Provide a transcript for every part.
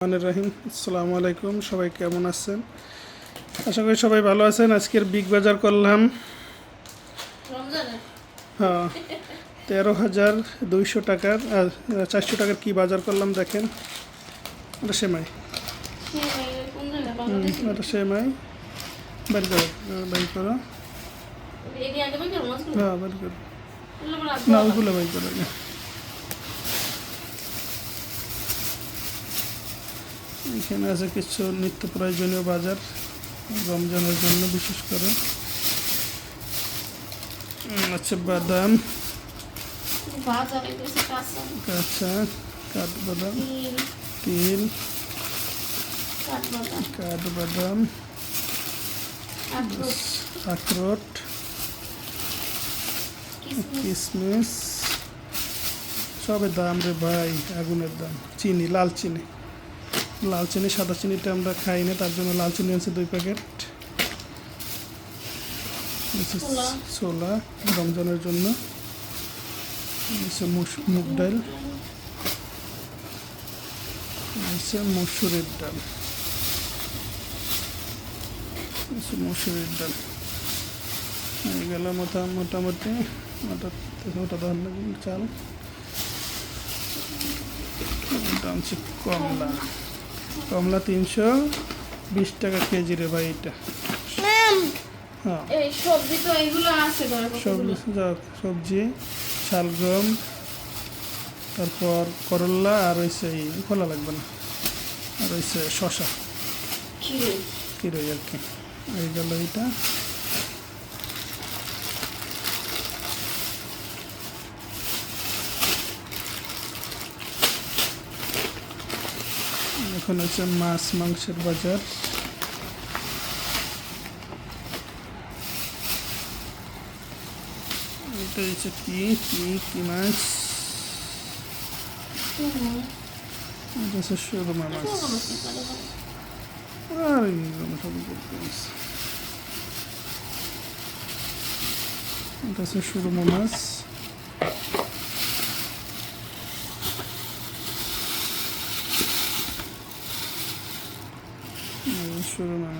রহমানির রহিম। আসসালামু আলাইকুম সবাই কেমন আছেন? আশা করি সবাই ভালো আছেন। আজকের বিগ বাজার করলাম। হ্যাঁ তেরো হাজার দুইশো টাকার চারশো টাকার কি বাজার করলাম দেখেন? ওটা সেমাই। ওটা সেমাই। বের করো বের করো। হ্যাঁ বের করো। না ওইগুলো বের করো। এখানে আছে কিছু নিত্য প্রয়োজনীয় বাজার রমজানের জন্য বিশেষ করে। আছে বাদাম। কাঁচা। কাঠবাদাম। তিল। কাঠবাদাম। আখরোট। কিশমিশ সবের দাম রে ভাই আগুনের দাম। চিনি লাল চিনি। লাল চিনি সাদা চিনিটা আমরা খাই না তার জন্য লাল চিনি আছে দুই প্যাকেট। ছোলা। রমজানের জন্য। মুগ ডাল। মসুরের ডাল। মসুরের ডাল। এই গেল মোটা মোটামুটি। ওটা ওটা চাল। কমলা। কমলা তিনশো বিশ টাকা কেজি রে ভাই এটা। হ্যাঁ। সবজি তো এগুলো আছে সবজি সবজি শালগম তারপর করল্লা আর হয়েছে এই খোলা লাগবে না। আর হয়েছে শশা কি কিরোই আর কি। এই গেল এটা এখন হচ্ছে মাছ মাংসের বাজার। এটা হচ্ছে কি? কি কি মাছ? এটা হচ্ছে মাছ। আর এটা হচ্ছে সুরমা মাছ। এই সুরমা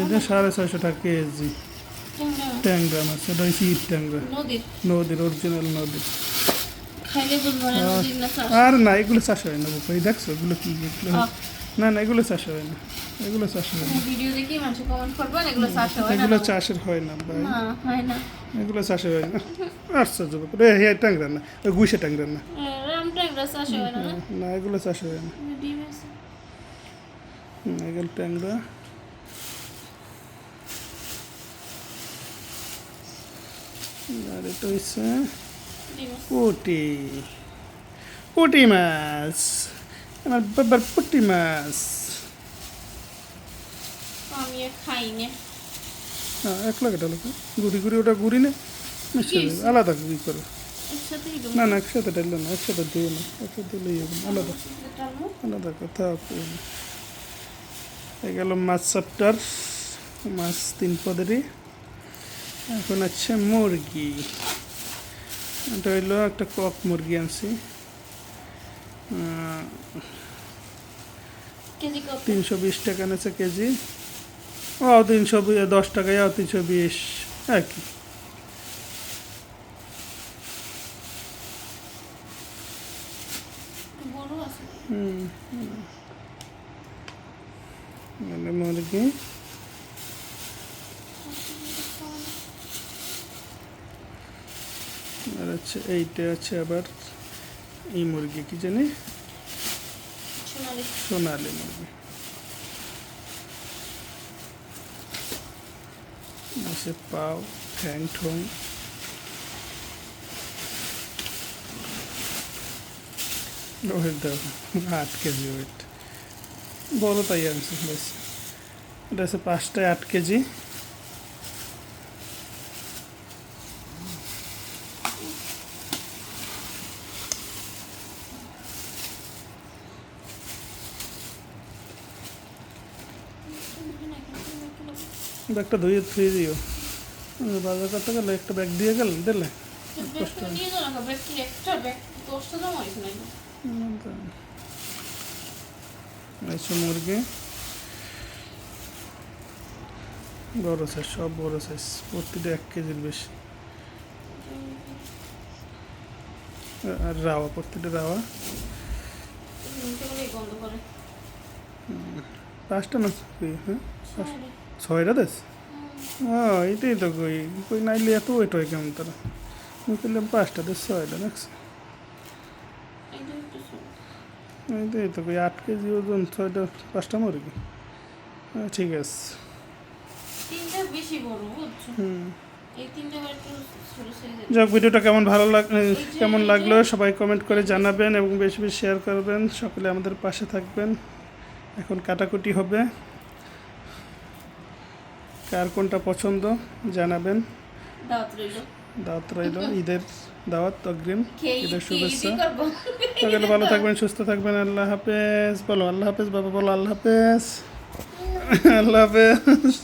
এটা সাড়ে ছয়শো টাকা কেজি ট্যাংরা মাছ এটা হচ্ছে ইট ট্যাংরা নদীর অরিজিনাল নদীর আর না এগুলো চাষ হয় না দেখছ এগুলো কি এগুলো। না না এগুলো চাষ হয় না। এগুলো চাষ হয় না। ভিডিও দেখি মানুষ কমেন্ট করবেন এগুলো চাষ হয় না এগুলো চাষের হয় না ভাই। না হয় না। এগুলো চাষে হয় না। আশ্চর্য ব্যাপার। এ হে ট্যাংরা না গুইসে ট্যাংরা না। রামটা এগুলো চাষ হয় না না? এগুলো চাষে হয় না। এগুলো ট্যাংরা। আর এটা হচ্ছে পুটি। পুটি মাছ। আমার বাবার পুটি মাছ আমি খাই না এটা লোক গুড়ি গুড়ি ওটা গুড়ি না মিশে। আলাদা গুড়ি করো না না একসাথে ডাইল না একসাথে দিও না একসাথে দিলেই হবে না। আলাদা আলাদা কথা না। এই গেল মাছ চ্যাপ্টার মাছ তিন পদেরই এখন আছে মুরগি এটা হইল একটা কক মুরগি আনছি তিনশো বিশ টাকা নিচ্ছে কেজি। ও তিনশো দশ টাকায় ও তিনশো বিশ। আছে। হুম। মানে মুরগি। আর হচ্ছে এইটা আছে আবার। এই মুরগি কি জানি? সোনালি। মুরগি। পাও ঠ্যাং ঠোং। ওয়েট দেখো আট কেজি ওয়েট বড় তাই আনছে বেশ। এটা আছে পাঁচটায় আট কেজি। একটা ধুয়ে ধুয়ে দিও। বাজার করতে গেলে একটা ব্যাগ দিয়ে গেল দিলে? ব্যাগ তো নিয়ে যাও না ব্যাগ কি একটা? ব্যাগ দশটা জমা হয়েছে নাকি এইসব মুরগি। বড় সাইজ সব বড় সাইজ প্রতিটা এক কেজির বেশি। আর রাওয়া প্রতিটা রাওয়া। গন্ধ করে। পাঁচটা না হ্যাঁ? ছয়টা। দেশ? ও এটাই তো কই। কই নাইলে এত ওয়েট হয় কেমন তারা? আমি করলাম পাঁচটা দেশ ছয়টা দেখছি। এইটাই তো কই আট কেজি ওজন ছয়টা পাঁচটা মুরগি হ্যাঁ, ঠিক আছে। হুম। যাক ভিডিওটা কেমন ভালো লাগ কেমন লাগল সবাই কমেন্ট করে জানাবেন এবং বেশি বেশি শেয়ার করবেন। সকলে আমাদের পাশে থাকবেন। এখন কাটাকুটি হবে। কার কোনটা পছন্দ জানাবেন। দাওয়াত রইল। ঈদের দাওয়াত অগ্রিম ঈদের শুভেচ্ছা। সকালে ভালো থাকবেন সুস্থ থাকবেন আল্লাহ হাফেজ। বলো আল্লাহ হাফেজ বাবা বলো আল্লাহ হাফেজ। আল্লাহ হাফেজ।